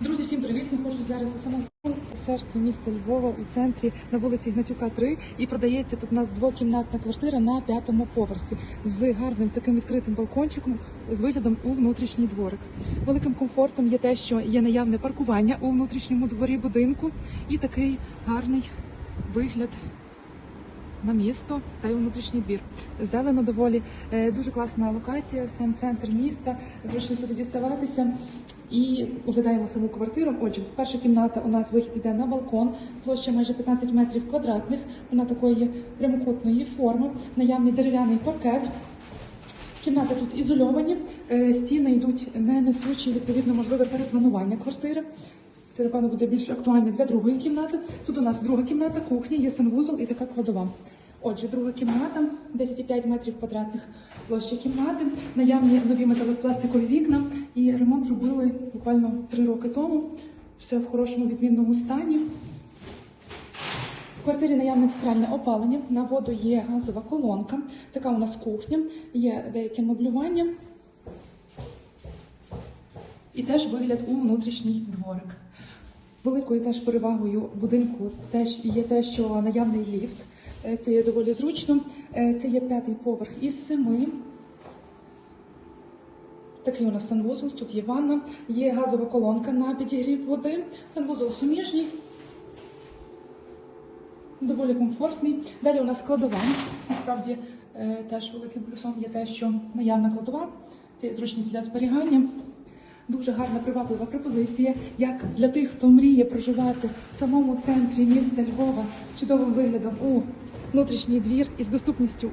Друзі, всім привіт! Знаходжусь зараз у самому серці міста Львова у центрі на вулиці Гнатюка 3 і продається тут у нас двокімнатна квартира на п'ятому поверсі з гарним таким відкритим балкончиком з виглядом у внутрішній дворик. Великим комфортом є те, що є наявне паркування у внутрішньому дворі будинку і такий гарний вигляд на місто та й у внутрішній двір. Зелено доволі Е, дуже класна локація, сам центр міста. Зручно сюди діставатися. І оглядаємо саму квартиру. Отже, перша кімната у нас вихід йде на балкон, площа майже 15 метрів квадратних. Вона такої прямокутної форми, наявний дерев'яний паркет. Кімнати тут ізольовані, е, стіни йдуть не несучі, відповідно, можливе перепланування квартири. Це, напевно, буде більш актуально для другої кімнати. Тут у нас друга кімната, кухня, є санвузол і така кладова. Отже, друга кімната, 10,5 метрів квадратних площа кімнати, наявні нові металопластикові вікна. І ремонт робили буквально 3 роки тому. Все в хорошому відмінному стані. В квартирі наявне центральне опалення. На воду є газова колонка. Така у нас кухня, є деяке меблювання. І теж вигляд у внутрішній дворик. Великою теж перевагою будинку теж є те, що наявний ліфт. Е, Це є доволі зручно. Е, Це є п'ятий поверх із семи. Такий у нас санвузол, тут є ванна, є газова колонка на підігрів води. Санвузол суміжній, доволі комфортний. Далі у нас кладова. Насправді е, теж великим плюсом є те, що наявна кладова. Це зручність для зберігання. Дуже гарна приваблива пропозиція, як для тих, хто мріє проживати в самому центрі міста Львова з чудовим виглядом у внутрішній двір із доступністю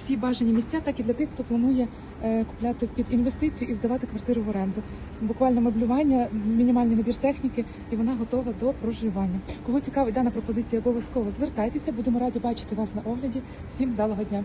всі бажані місця, так і для тих, хто планує е, купляти під інвестицію і здавати квартиру в оренду. Буквально меблювання, мінімальний набір техніки, і вона готова до проживання. Кого цікавить дана пропозиція, обов'язково звертайтеся. Будемо раді бачити вас на огляді. Всім вдалого дня.